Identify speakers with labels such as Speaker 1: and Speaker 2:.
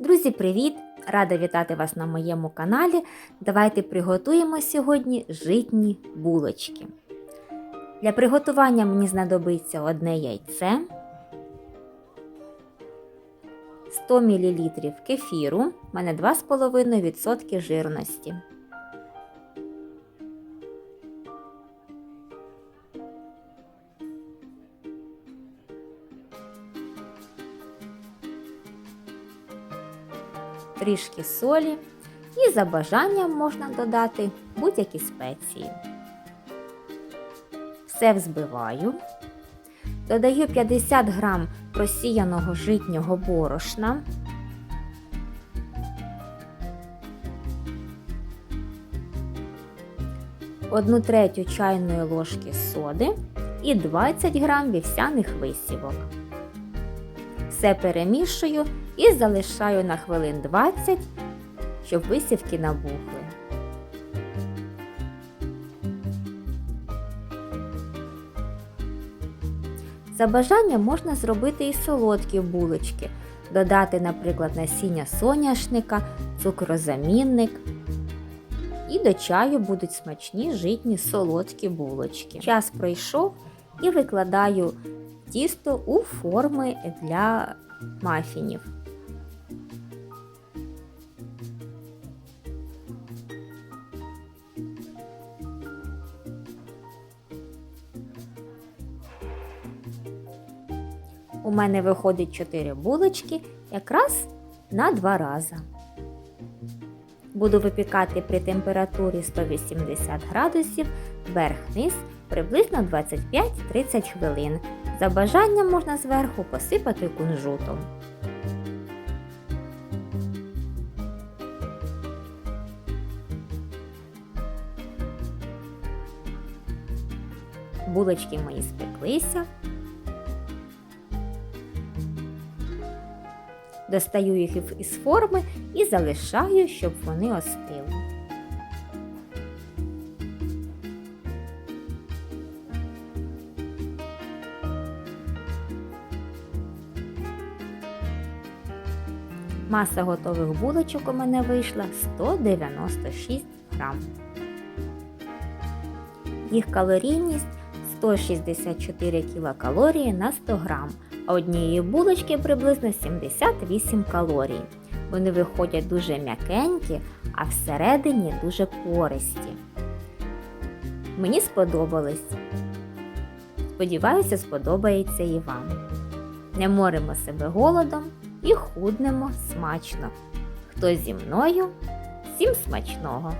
Speaker 1: Друзі, привіт! Рада вітати вас на моєму каналі. Давайте приготуємо сьогодні житні булочки. Для приготування мені знадобиться одне яйце, 100 мл кефіру, у мене 2,5% жирності. Трішки солі і за бажанням можна додати будь-які спеції. Все взбиваю. Додаю 50 грам просіяного житнього борошна. Одну третю чайної ложки соди і 20 грам вівсяних висівок. Все перемішую і залишаю на хвилин 20, щоб висівки набухли. За бажанням можна зробити і солодкі булочки, додати, наприклад, насіння соняшника, цукрозамінник. І до чаю будуть смачні житні солодкі булочки. Час пройшов і викладаю тісто у форми для мафінів. У мене виходить 4 булочки якраз на 2 рази. Буду випікати при температурі 180 градусів верх-низ приблизно 25-30 хвилин. За бажанням можна зверху посипати кунжутом. Булочки мої спеклися. Достаю їх із форми і залишаю, щоб вони остили. Маса готових булочок у мене вийшла 196 грам. Їх калорійність 164 кілокалорії на 100 грам, а однієї булочки приблизно 78 калорій. Вони виходять дуже м'якенькі, а всередині дуже пористі. Мені сподобались. Сподіваюся, сподобається і вам. Не моримо себе голодом і худнемо смачно. Хто зі мною, всім смачного!